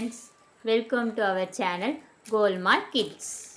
friends, welcome to our channel Golmaal Kids.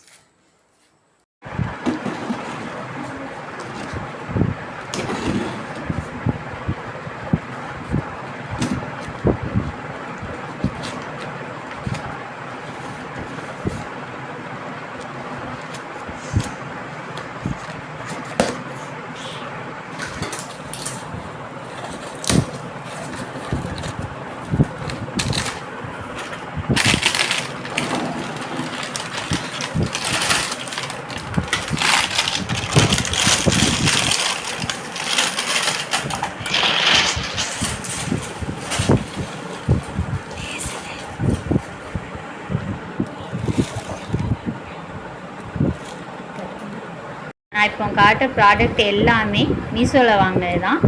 நான் இப்போ காட்டுற ப்ராடக்ட் எல்லாமே மீஷோவில் வாங்கினது தான்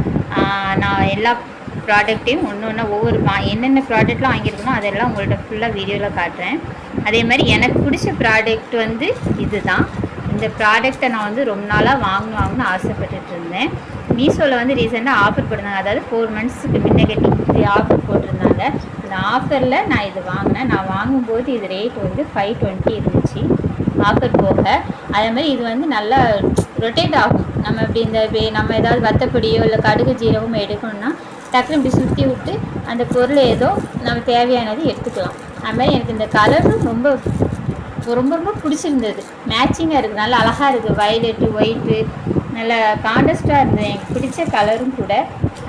நான் எல்லா ப்ராடக்ட்டையும் ஒன்று ஒன்று ஒவ்வொரு என்னென்ன ப்ராடக்ட்லாம் வாங்கியிருக்கணும் அதெல்லாம் உங்கள்ட்ட ஃபுல்லாக வீடியோவில் காட்டுறேன். அதே மாதிரி எனக்கு பிடிச்ச ப்ராடக்ட் வந்து இது தான் இந்த ப்ராடக்டை நான் வந்து ரொம்ப நாளாக வாங்கணும் வாங்கணும்னு ஆசைப்பட்டுட்டு இருந்தேன். மீஷோவில் வந்து ரீசெண்டாக ஆஃபர் போட்டிருந்தாங்க. அதாவது ஃபோர் மந்த்ஸுக்கு முன்ன கட்டி ஆஃபர் போட்டிருந்தாங்க. இந்த ஆஃபரில் நான் இது வாங்கினேன். நான் வாங்கும்போது இது ரேட் வந்து ஃபைவ் டுவெண்ட்டி இருந்துச்சு. ஆஃபர் போக. அதே மாதிரி இது வந்து நல்லா ரொட்டேட் ஆகும் நம்ம இப்படி இந்த நம்ம ஏதாவது வத்தப்பொடியோ இல்லை கடுகு ஜீரகமோ எடுக்கணும்னா டக்குனு இப்படி சுற்றி விட்டு அந்த பொருள் ஏதோ நம்ம தேவையானது எடுத்துக்கலாம். அது மாதிரி எனக்கு இந்த கலரும் ரொம்ப ரொம்ப ரொம்ப பிடிச்சிருந்தது. மேட்சிங்காக இருக்குது. நல்லா அழகாக இருக்குது. வயலட்டு ஒயிட்டு நல்ல காண்டஸ்ட்டாக இருந்தது. எனக்கு பிடிச்ச கலரும் கூட.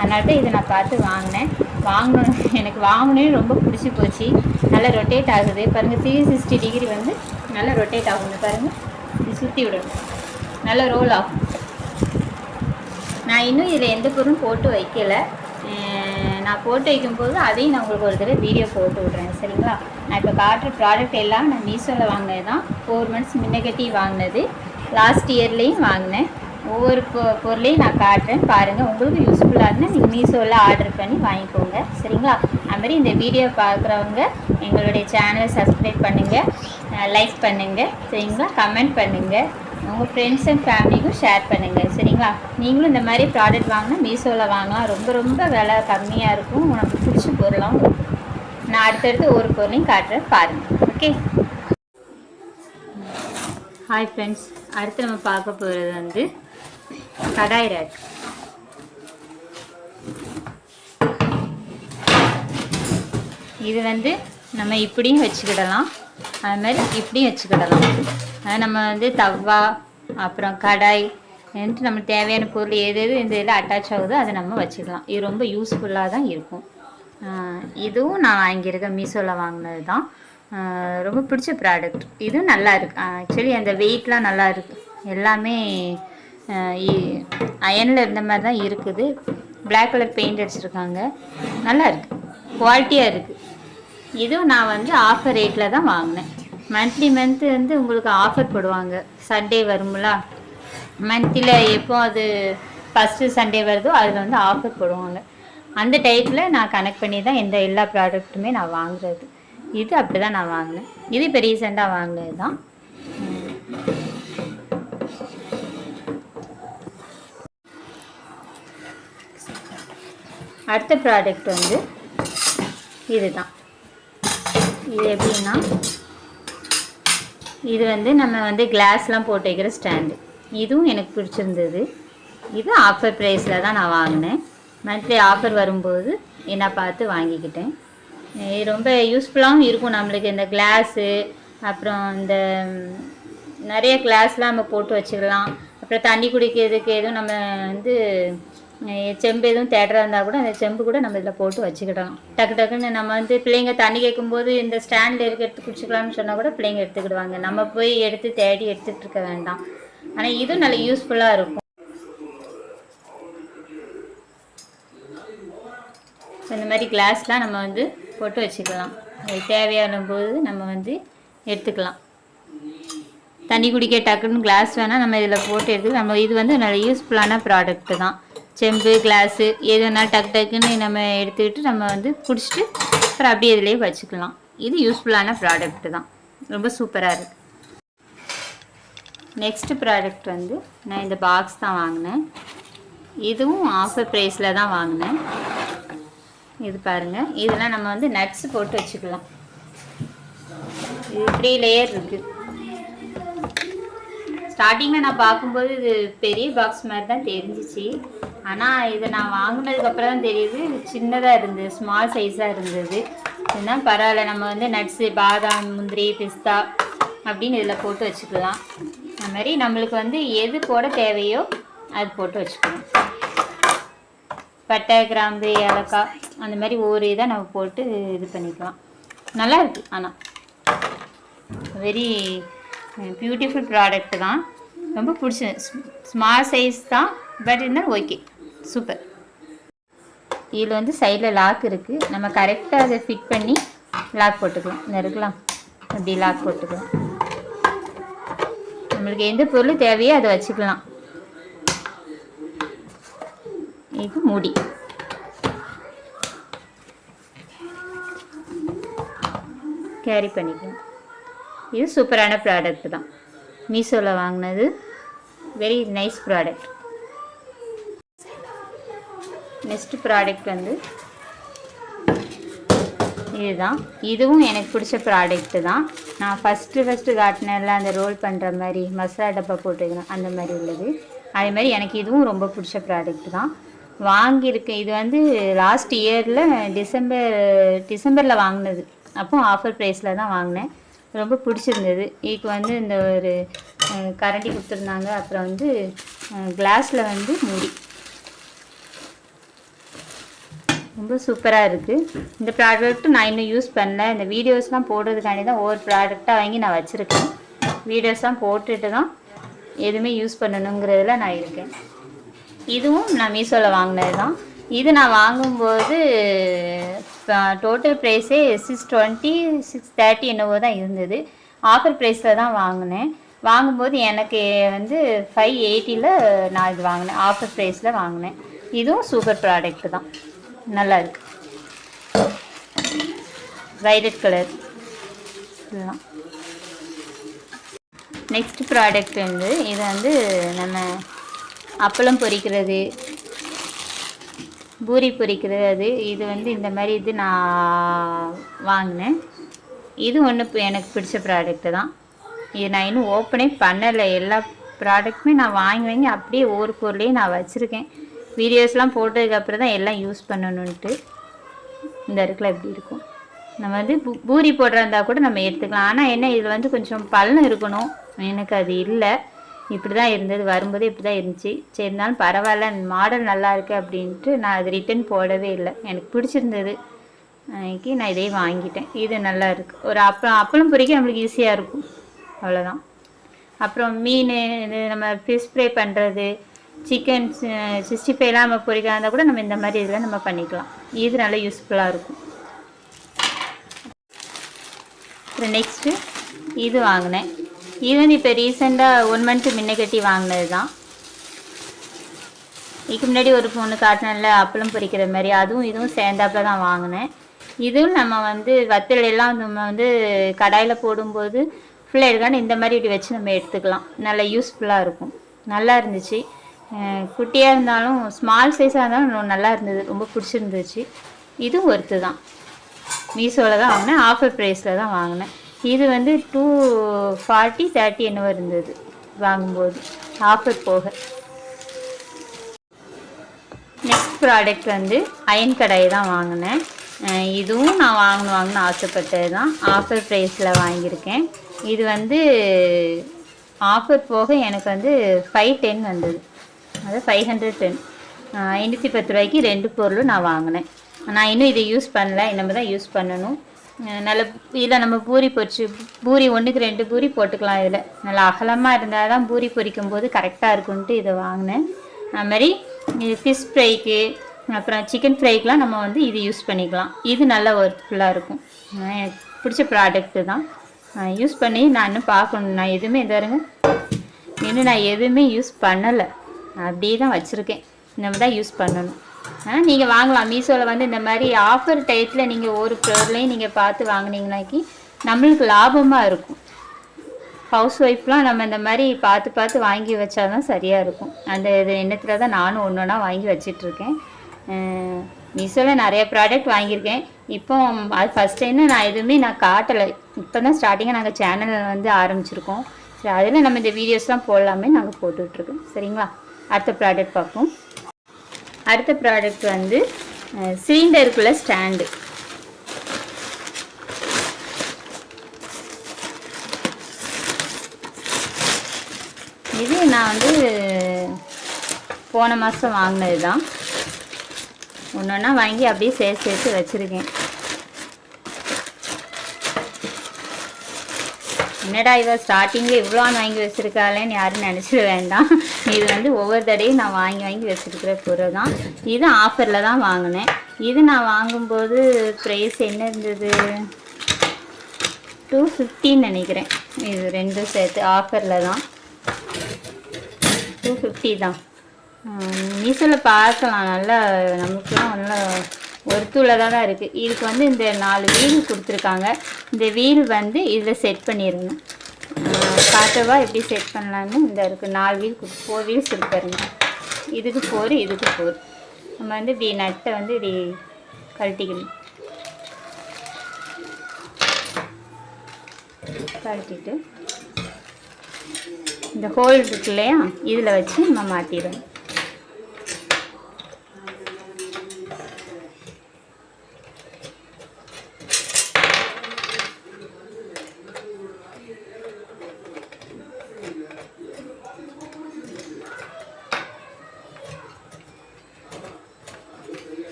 அதனால தான் இதை நான் பார்த்து வாங்கினேன். வாங்கணும். எனக்கு வாங்கினே ரொம்ப பிடிச்சி போச்சு. நல்லா ரொட்டேட் ஆகுது. பாருங்கள் த்ரீ சிக்ஸ்டி டிகிரி வந்து நல்லா ரொட்டேட் ஆகுங்க பாருங்கள் இது சுற்றி விடணும். நல்லா ரோல் ஆகும் நான் இன்னும் இதில் எந்த பொருளும் போட்டு வைக்கல. நான் போட்டு வைக்கும்போது அதையும் நான் உங்களுக்கு ஒரு தடவை வீடியோ போட்டு விட்றேன். சரிங்களா? நான் இப்போ காட்டுற ப்ராடக்ட் எல்லாம் நான் மீஷோவில் வாங்கினது தான் ஃபோர் மந்த்ஸ் முன்னகட்டி வாங்கினது. லாஸ்ட் இயர்லேயும் வாங்கினேன். ஒவ்வொரு பொ பொருளையும் நான் காட்டுறேன். பாருங்கள் உங்களுக்கு யூஸ்ஃபுல்லாக இருந்தால் நீங்கள் மீஷோவில் ஆர்டர் பண்ணி வாங்கிக்கோங்க. சரிங்களா? அதுமாதிரி இந்த வீடியோ பார்க்குறவங்க எங்களுடைய சேனலை சப்ஸ்கிரைப் பண்ணுங்கள் லைக் பண்ணுங்கள் சரிங்களா? கமெண்ட் பண்ணுங்கள் உங்கள் ஃப்ரெண்ட்ஸ் அண்ட் ஃபேமிலிக்கும் ஷேர் பண்ணுங்கள் சரிங்களா? நீங்களும் இந்த மாதிரி ப்ராடக்ட் வாங்கினா மீஷோவில் வாங்கலாம். ரொம்ப ரொம்ப விலை கம்மியாக இருக்கும். உனக்கு பிடிச்ச பொருளாகவும் நான் அடுத்தடுத்து ஒரு பொருளையும் காட்டுறேன் பாருங்கள் ஓகே ஹாய் ஃப்ரெண்ட்ஸ் அடுத்து நம்ம பார்க்க போகிறது வந்து கடாய் ரேக். இது வந்து நம்ம இப்படியும் வச்சுக்கிடலாம். அது மாதிரி இப்படியும் வச்சுக்கிடலாம். நம்ம வந்து தவா அப்புறம் கடாய் என்று நம்மளுக்கு தேவையான பொருள் எது எது இந்த இதில் அட்டாச் ஆகுதோ அதை நம்ம வச்சுக்கலாம். இது ரொம்ப யூஸ்ஃபுல்லாக தான் இருக்கும். இதுவும் நான் வாங்கியிருக்கேன் மீஷோவில் வாங்கினது தான் ரொம்ப பிடிச்ச ப்ராடக்ட் இதுவும் நல்லா இருக்கு. ஆக்சுவலி அந்த வெயிட்லாம் நல்லா இருக்கு. எல்லாமே அயனில் இருந்த மாதிரி தான் இருக்குது. பிளாக் கலர் பெயிண்ட் அடிச்சிருக்காங்க. நல்லா இருக்கு. குவாலிட்டியாக இருக்குது இதுவும் நான் வந்து ஆஃபர் ரேட்டில் தான் வாங்கினேன். மந்த்லி மந்த்து வந்து உங்களுக்கு ஆஃபர் போடுவாங்க. சண்டே வரும்ல? மந்த்தில் எப்போ அது ஃபஸ்ட்டு சண்டே வருதோ அதில் வந்து ஆஃபர் போடுவாங்க. அந்த டைப்பில் நான் கனெக்ட் பண்ணி தான் எந்த எல்லா ப்ராடக்ட்டுமே நான் வாங்குறது. இது அப்படி தான் நான் வாங்கினேன். இது இப்போ ரீசெண்டாக வாங்கினது தான். அடுத்த ப்ராடக்ட் வந்து இதுதான். இது எப்படின்னா இது வந்து நம்ம வந்து கிளாஸ்லாம் போட்டு வைக்கிற ஸ்டாண்டு இதுவும் எனக்கு பிடிச்சிருந்தது. இது ஆஃபர் ப்ரைஸில் தான் நான் வாங்கினேன். மந்த்லி ஆஃபர் வரும்போது என்ன பார்த்து வாங்கிக்கிட்டேன். இது ரொம்ப யூஸ்ஃபுல்லாகவும் இருக்கும் நம்மளுக்கு. இந்த கிளாஸு அப்புறம் இந்த நிறைய கிளாஸ்லாம் நம்ம போட்டு வச்சுக்கலாம். அப்புறம் தண்ணி குடிக்கிறதுக்கு எதுவும் நம்ம வந்து செம்பு எதுவும் தேடுறா இருந்தால் கூட அந்த செம்பு கூட நம்ம இதில் போட்டு வச்சுக்கிடலாம். டக்கு டக்குன்னு நம்ம வந்து பிள்ளைங்க தண்ணி கேட்கும்போது இந்த ஸ்டாண்டில் இருக்க எடுத்து குடிச்சிக்கலாம்னு சொன்னால் கூட பிள்ளைங்க எடுத்துக்கிடுவாங்க. நம்ம போய் எடுத்து தேடி எடுத்துகிட்டு இருக்க வேண்டாம். ஆனால் இதுவும் நல்ல யூஸ்ஃபுல்லாக இருக்கும். இந்த மாதிரி கிளாஸ்லாம் நம்ம வந்து போட்டு வச்சுக்கலாம். அது தேவையான போது நம்ம வந்து எடுத்துக்கலாம். தண்ணி குடிக்க டக்குன்னு கிளாஸ் வேணால் நம்ம இதில் போட்டு எடுத்து நம்ம இது வந்து நல்ல யூஸ்ஃபுல்லான ப்ராடக்ட்டு தான். செம்பு கிளாஸு எது வேணாலும் டக்கு டக்குன்னு நம்ம எடுத்துக்கிட்டு நம்ம வந்து குடிச்சிட்டு அப்புறம் அப்படியே இதிலேயே வச்சுக்கலாம். இது யூஸ்ஃபுல்லான ப்ராடக்ட்டு தான். ரொம்ப சூப்பராக இருக்குது நெக்ஸ்ட் ப்ராடக்ட் வந்து நான் இந்த பாக்ஸ் தான் வாங்கினேன். இதுவும் ஆஃபர் ப்ரைஸில் தான் வாங்கினேன். இது பாருங்கள் இதெல்லாம் நம்ம வந்து நட்ஸ் போட்டு வச்சுக்கலாம். இது த்ரீ லேயர் இருக்குது ஸ்டார்டிங்கில் நான் பார்க்கும்போது இது பெரிய பாக்ஸ் மாதிரி தான் தெரிஞ்சிச்சு. ஆனால் இதை நான் வாங்கினதுக்கப்புறம் தான் தெரியுது. சின்னதாக இருந்தது ஸ்மால் சைஸாக இருந்தது. இதுதான் பரவாயில்ல. நம்ம வந்து நட்ஸு பாதாம் முந்திரி பிஸ்தா அப்படின்னு இதில் போட்டு வச்சுக்கலாம். அது மாதிரி நம்மளுக்கு வந்து எது போட தேவையோ அது போட்டு வச்சுக்கணும் பட்டை கிராம்பு ஏலக்காய் அந்த மாதிரி ஒவ்வொரு இதாக நம்ம போட்டு இது பண்ணிக்கலாம். நல்லா இருக்கு ஆனால் வெரி பியூட்டிஃபுல் ப்ராடக்ட் தான். ரொம்ப பிடிச்சது ஸ்மால் சைஸ் தான் பட் இருந்தாலும் ஓகே சூப்பர். இதில் வந்து சைடில் லாக் இருக்குது நம்ம கரெக்டாக அதை ஃபிட் பண்ணி லாக் போட்டுக்கலாம். இந்த இருக்கலாம். அப்படி லாக் போட்டுக்கலாம். நம்மளுக்கு எந்த பொருள் தேவையோ அதை வச்சுக்கலாம். இது மூடி. கேரி பண்ணிக்கலாம். இது சூப்பரான ப்ராடக்ட் தான். மீஷோவில் வாங்கினது. Very nice product next product வந்து இதுதான். இதுவும் எனக்கு பிடிச்ச ப்ராடக்ட்டு தான். நான் ஃபஸ்ட்டு ஃபஸ்ட்டு காட்டினேன்ல அந்த ரோல் பண்ணுற மாதிரி மசாலா டப்பா போட்டுக்கிறேன் அந்த மாதிரி உள்ளது. அதே மாதிரி எனக்கு இதுவும் ரொம்ப பிடிச்ச ப்ராடக்ட் தான். வாங்கியிருக்கேன் இது வந்து லாஸ்ட் இயரில் டிசம்பர் டிசம்பரில் வாங்கினது. அப்போ ஆஃபர் ப்ரைஸில் தான் வாங்கினேன். ரொம்ப பிடிச்சிருந்தது. இதுக்கு வந்து இந்த ஒரு கரண்டி கொடுத்துருந்தாங்க. அப்புறம் வந்து கிளாஸில் வந்து மூடி. ரொம்ப சூப்பராக இருக்குது இந்த ப்ராடக்ட்டு நான் இன்னும் யூஸ் பண்ணல. இந்த வீடியோஸ்லாம் போடுறதுக்காண்டி தான் ஒவ்வொரு ப்ராடக்டாக வாங்கி நான் வச்சுருக்கேன். வீடியோஸ்லாம் போட்டுட்டு தான் எதுவுமே யூஸ் பண்ணணுங்கிறதுல நான் இருக்கேன். இதுவும் நான் மீஷோவில் வாங்கினது தான் இது நான் வாங்கும்போது டோட்டல் ப்ரைஸே சிக்ஸ் டுவெண்ட்டி சிக்ஸ் தேர்ட்டி என்னவோ தான் இருந்தது. ஆஃபர் ப்ரைஸில் தான் வாங்கினேன். வாங்கும்போது எனக்கு வந்து ஃபைவ் எயிட்டியில் நான் இது வாங்கினேன். ஆஃபர் ப்ரைஸில் வாங்கினேன். இதுவும் சூப்பர் ப்ராடக்ட் தான். நல்லா இருக்கு வைலட் கலர் இதெல்லாம் நெக்ஸ்ட் ப்ராடக்ட் வந்து இது வந்து நம்ம அப்பளம் பொரிக்கிறது பூரி பொரிக்கிறது இது வந்து இந்த மாதிரி இது நான் வாங்கினேன். இது ஒன்று எனக்கு பிடிச்ச ப்ராடக்ட்டு தான். இது நான் இன்னும் ஓப்பனே பண்ணலை. எல்லா ப்ராடக்ட்டுமே நான் வாங்கி வாங்கி அப்படியே ஒவ்வொரு பொருளையும் நான் வச்சுருக்கேன். வீடியோஸ்லாம் போட்டதுக்கப்புறம் தான் எல்லாம் யூஸ் பண்ணணுன்ட்டு இந்த இடத்துல எப்படி இருக்கும். நம்ம வந்து பூரி போடுறதா கூட நம்ம எடுத்துக்கலாம். ஆனால் என்ன இதில் வந்து கொஞ்சம் பள்ளம் இருக்கணும். எனக்கு அது இல்லை. இப்படி தான் இருந்தது. வரும்போது இப்படி தான் இருந்துச்சு. சரி இருந்தாலும் பரவாயில்ல மாடல் நல்லா இருக்கு அப்படின்ட்டு நான் அது ரிட்டன் போடவே இல்லை. எனக்கு பிடிச்சிருந்தது. அன்னைக்கு நான் இதே வாங்கிட்டேன். இது நல்லா இருக்குது ஒரு அப்பளம் அப்பளம் பொறிக்க நம்மளுக்கு ஈஸியாக இருக்கும். அவ்வளோதான் அப்புறம் மீன் இது நம்ம ஃபிஷ் ஃப்ரை பண்ணுறது சிக்கன் eh, சிக்ஸ்டி ஃபைவ்லாம் நம்ம பொரிக்கிறதா இருந்தால் கூட நம்ம இந்த மாதிரி இதில் நம்ம பண்ணிக்கலாம். இது நல்லா யூஸ்ஃபுல்லாக இருக்கும். அப்புறம் நெக்ஸ்ட்டு இது வாங்கினேன். இது வந்து இப்போ ரீசெண்டாக ஒன் மந்த்து முன்ன கட்டி வாங்கினது தான் இதுக்கு முன்னாடி ஒரு பொண்ணு காட்டினல அப்பளம் பொரிக்கிற மாதிரி. அதுவும் இதுவும் சேர்ந்தாப்புல தான் வாங்கினேன். இதுவும் நம்ம வந்து வத்தல் எல்லாம் நம்ம வந்து கடாயில் போடும்போது ஃபுல்லாக எடுக்கான்னு இந்த மாதிரி இப்படி வச்சு நம்ம எடுத்துக்கலாம். நல்லா யூஸ்ஃபுல்லாக இருக்கும். நல்லா இருந்துச்சு. குட்டியாக இருந்தாலும் ஸ்மால் சைஸாக இருந்தாலும் நல்லா இருந்தது. ரொம்ப பிடிச்சிருந்துச்சு. இதுவும் ஒர்த்து தான். மீஷோவில் தான் வாங்கினேன். ஆஃபர் ப்ரைஸில் தான் வாங்கினேன். இது வந்து டூ ஃபார்ட்டி தேர்ட்டி என்னவோ இருந்தது. வாங்கும்போது. ஆஃபர் போக. நெக்ஸ்ட் ப்ராடக்ட் வந்து அயன் கடாய் தான் வாங்கினேன். இதுவும் நான் வாங்கணும் வாங்கினு ஆசைப்பட்டது தான். ஆஃபர் ப்ரைஸில் வாங்கியிருக்கேன். இது வந்து ஆஃபர் போக எனக்கு வந்து ஃபைவ் டென் வந்தது. அது ஃபைவ் ஹண்ட்ரட் டென் ஐநூற்றி பத்து ரூபாய்க்கு ரெண்டு பொருளும் நான் வாங்கினேன். நான் இன்னும் இதை யூஸ் பண்ணல. இனிமேல் தான் யூஸ் பண்ணணும். நல்ல இதில் நம்ம பூரி பொரிச்சு பூரி ஒன்றுக்கு ரெண்டு பூரி போட்டுக்கலாம் இதில். நல்லா அகலமாக இருந்தால் தான் பூரி பொரிக்கும் போது கரெக்டாக இருக்குன்ட்டு இதை வாங்கினேன். அதுமாதிரி இது ஃபிஷ் ஃப்ரைக்கு அப்புறம் சிக்கன் ஃப்ரைக்கெலாம் நம்ம வந்து இது யூஸ் பண்ணிக்கலாம். இது நல்ல ஒர்க்ஃபுல்லாக இருக்கும். எனக்கு பிடிச்ச ப்ராடக்ட்டு தான். யூஸ் பண்ணி நான் இன்னும் பார்க்கணும். நான் எதுவுமே இதாருங்க இன்னும் நான் எதுவுமே யூஸ் பண்ணலை. அப்படியே தான் வச்சுருக்கேன். நம்ம தான் யூஸ் பண்ணணும். ஆ நீங்கள் வாங்கலாம். மீஷோவில் வந்து இந்த மாதிரி ஆஃபர் டயத்தில் நீங்கள் ஒரு பொருளையும் நீங்கள் பார்த்து வாங்குனீங்கனாக்கி நம்மளுக்கு லாபமாக இருக்கும். ஹவுஸ் ஒய்ஃப்லாம் நம்ம இந்த மாதிரி பார்த்து பார்த்து வாங்கி வச்சாதான் சரியாக இருக்கும். அந்த இது எண்ணத்தில் தான் நானும் ஒன்று ஒன்றா வாங்கி வச்சிட்ருக்கேன். மீஷோவில் நிறைய ப்ராடக்ட் வாங்கியிருக்கேன். இப்போ அது ஃபஸ்ட் டைம் நான் எதுவுமே நான் காட்டலை. இப்போ தான் ஸ்டார்டிங்காக நாங்கள் சேனல் வந்து ஆரம்பிச்சிருக்கோம். சரி அதில் நம்ம இந்த வீடியோஸ்லாம் போடலாமே நாங்கள் போட்டுட்ருக்கோம். சரிங்களா? அடுத்த ப்ராடக்ட் பார்ப்போம். அடுத்த ப்ராடக்ட் வந்து சிலிண்டருக்குள்ள ஸ்டாண்டு இது நான் வந்து போன மாதம் வாங்கினது தான் ஒன்று ஒன்றா வாங்கி அப்படியே சேர்த்து சேர்த்து வச்சுருக்கேன். என்னடா இவள் ஸ்டார்டிங்கில் இவ்வளோ வாங்கி வச்சுருக்காளேன்னு யாரும் நினச்சிட வேண்டாம். இது வந்து ஒவ்வொரு தடையும் நான் வாங்கி வாங்கி வச்சுருக்கிற பொருள் தான். இது ஆஃபரில் தான் வாங்கினேன். இது நான் வாங்கும்போது ப்ரைஸ் என்ன இருந்தது? டூ ஃபிஃப்டின்னு நினைக்கிறேன். இது ரெண்டும் சேர்த்து ஆஃபரில் தான். டூ ஃபிஃப்டி தான். மீஷோவில் பார்க்கலாம். நல்லா நமக்குலாம் நல்லா ஒருத்துள்ளதாக தான் இருக்குது இதுக்கு வந்து இந்த நாலு வீல் கொடுத்துருக்காங்க. இந்த வீல் வந்து இதில் செட் பண்ணிடணும் காட்டவா எப்படி செட் பண்ணலான்னு இந்த இருக்குது நாலு வீல் கொடு ஃபோர் வீல்ஸ் கொடுத்துருங்க இதுக்கு ஃபோர் இதுக்கு ஃபோர் நம்ம வந்து இப்படி நட்டை வந்து இப்படி கழட்டிக்கணும். கழட்டிட்டு இந்த ஹோல் இருக்கு இல்லையா? இதில் வச்சு நம்ம மாட்டிடணும்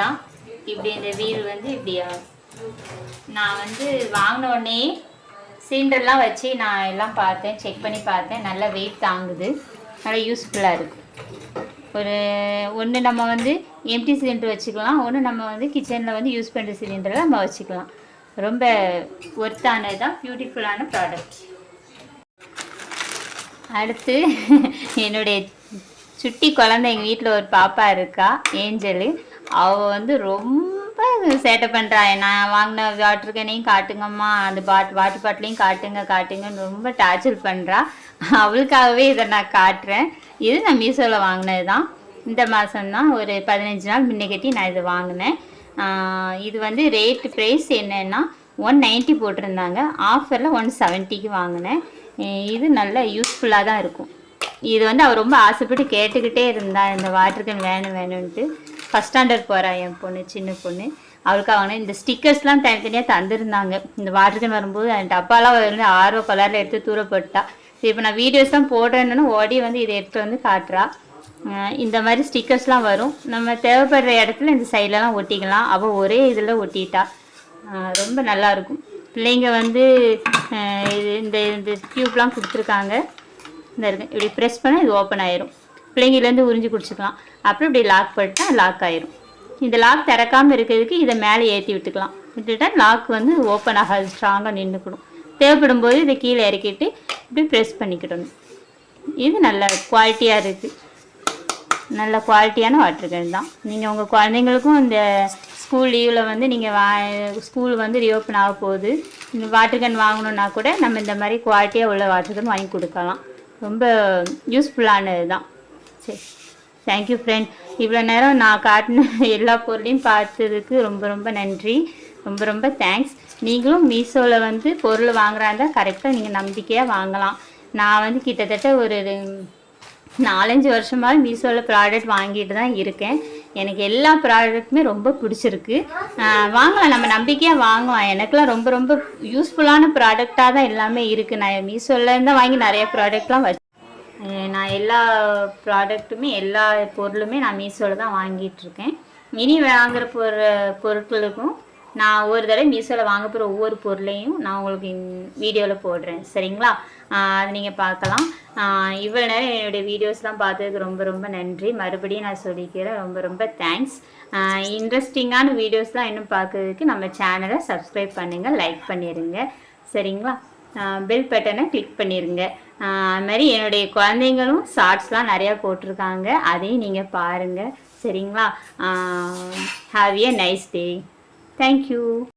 தான். இப்படி இந்த வீல் வந்து இப்படியா நான் வந்து வாங்கின உடனே சிலிண்டர்லாம் வச்சு நான் எல்லாம் பார்த்தேன் செக் பண்ணி பார்த்தேன். நல்லா வெயிட் தாங்குது. நல்லா யூஸ்ஃபுல்லாக இருக்குது ஒரு ஒன்று நம்ம வந்து எம்டி சிலிண்டர் வச்சுக்கலாம். ஒன்று நம்ம வந்து கிச்சனில் வந்து யூஸ் பண்ணுற சிலிண்டரில் நம்ம வச்சுக்கலாம். ரொம்ப ஒர்த்தானது தான் பியூட்டிஃபுல்லான ப்ராடக்ட் அடுத்து என்னுடைய சுட்டி குழந்தை எங்கள் வீட்டில் ஒரு பாப்பா இருக்கா ஏஞ்சலு. அவள் வந்து ரொம்ப சேட்டை பண்ணுறா நான் வாங்கின வாட்டர் கேனையும் காட்டுங்கம்மா. அந்த பாட் வாட்டர் பாட்டிலையும் காட்டுங்க காட்டுங்கன்னு ரொம்ப டார்ச்சர் பண்ணுறா அவளுக்காகவே இதை நான் காட்டுறேன். இது நான் மீஷோவில் வாங்கினது தான் இந்த மாதம்தான் ஒரு பதினஞ்சு நாள் முன்ன நான் இது வாங்கினேன். இது வந்து ரேட் ப்ரைஸ் என்னென்னா ஒன் நைன்ட்டி போட்டிருந்தாங்க. ஆஃபரில் ஒன் செவன்ட்டிக்கு வாங்கினேன். இது நல்ல யூஸ்ஃபுல்லாக தான் இருக்கும். இது வந்து அவள் ரொம்ப ஆசைப்பட்டு கேட்டுக்கிட்டே இருந்தா இந்த வாட்டர் கேன் வேணும் வேணும்ன்ட்டு. ஃபஸ்ட் ஸ்டாண்டர்ட் போகிறா என் பொண்ணு சின்ன பொண்ணு. அவளுக்கு அவங்க இந்த ஸ்டிக்கர்ஸ்லாம் தனித்தனியாக தந்திருந்தாங்க. இந்த வாட்டர்கன் வரும்போது அந்த டப்பாலாம் வந்து ஆர்வ கலரில் எடுத்து தூரப்பட்டா. இப்போ நான் வீடியோஸ் தான் போடுறேன்னு ஓடி வந்து இதை எடுத்து வந்து காட்டுறா. இந்த மாதிரி ஸ்டிக்கர்ஸ்லாம் வரும். நம்ம தேவைப்படுற இடத்துல இந்த சைட்லலாம் ஒட்டிக்கலாம். அவள் ஒரே இதில் ஒட்டிட்டா. ரொம்ப நல்லாயிருக்கும் பிள்ளைங்க வந்து இது இந்த இந்த டியூப்லாம் கொடுத்துருக்காங்க. இந்த இருக்கு இப்படி ப்ரெஸ் பண்ணால் இது ஓப்பன் ஆயிரும். பிள்ளைங்கலேருந்து உறிஞ்சி குடிச்சிக்கலாம். அப்புறம் இப்படி லாக் போட்டால் லாக் ஆயிரும். இந்த லாக் திறக்காமல் இருக்கிறதுக்கு இதை மேலே ஏற்றி விட்டுக்கலாம். விட்டுட்டா லாக் வந்து ஓப்பன் ஆகாது ஸ்ட்ராங்காக நின்றுக்கணும் தேவைப்படும் போது இதை கீழே இறக்கிட்டு இப்படி ப்ரெஸ் பண்ணிக்கிடணும். இது நல்ல குவாலிட்டியாக இருக்குது நல்ல குவாலிட்டியான வாட்டர் கேன் தான் நீங்கள் உங்கள் குழந்தைங்களுக்கும் இந்த ஸ்கூல் லீவில் வந்து நீங்கள் வா ஸ்கூல் வந்து ரீஓப்பன் ஆக போகுது. இந்த வாட்டர் கேன் வாங்கணுன்னா கூட நம்ம இந்த மாதிரி குவாலிட்டியாக உள்ள வாட்டர் கேன் வாங்கி கொடுக்கலாம். ரொம்ப யூஸ்ஃபுல்லானது தான். சரி. தேங்க்யூ ஃப்ரெண்ட் இவ்வளோ நேரம் நான் காட்டின எல்லா பொருளையும் பார்த்ததுக்கு ரொம்ப ரொம்ப நன்றி. ரொம்ப ரொம்ப தேங்க்ஸ் நீங்களும் மீஷோவில் வந்து பொருள் வாங்குறா இருந்தால் கரெக்டாக நீங்கள் நம்பிக்கையாக வாங்கலாம். நான் வந்து கிட்டத்தட்ட ஒரு நாலஞ்சு வருஷமாக மீஷோவில் ப்ராடக்ட் வாங்கிட்டு தான் இருக்கேன். எனக்கு எல்லா ப்ராடக்ட்டுமே ரொம்ப பிடிச்சிருக்கு. வாங்கலாம். நம்ம நம்பிக்கையாக வாங்கலாம். எனக்குலாம் ரொம்ப ரொம்ப யூஸ்ஃபுல்லான ப்ராடக்டாக தான் எல்லாமே இருக்குது நான் மீஷோவில் தான் வாங்கி நிறைய ப்ராடக்ட்லாம் வச்சு நான் எல்லா ப்ராடக்ட்டுமே எல்லா பொருளுமே நான் மீஷோவில் தான் வாங்கிட்டுருக்கேன். இனி வாங்குகிற பொரு பொருட்களுக்கும் நான் ஒவ்வொரு தடவை மீஷோவில் வாங்க போகிற ஒவ்வொரு பொருளையும் நான் உங்களுக்கு வீடியோவில் போடுறேன். சரிங்களா? அது நீங்கள் பார்க்கலாம். இவ்வளோ நேரம் என்னுடைய வீடியோஸ்லாம் பார்த்ததுக்கு ரொம்ப ரொம்ப நன்றி. மறுபடியும் நான் சொல்லிக்கிறேன். ரொம்ப ரொம்ப தேங்க்ஸ் இன்ட்ரெஸ்டிங்கான வீடியோஸ்லாம் இன்னும் பார்க்கறதுக்கு நம்ம சேனலை சப்ஸ்கிரைப் பண்ணுங்கள் லைக் பண்ணிடுங்க சரிங்களா? பெல் பட்டனை கிளிக் பண்ணிடுங்க அதுமாதிரி மாதிரி என்னுடைய குழந்தைங்களும் ஷார்ட்ஸ்லாம் நிறையா போட்டிருக்காங்க. அதையும் நீங்கள் பாருங்கள் சரிங்களா? Have a nice day thank you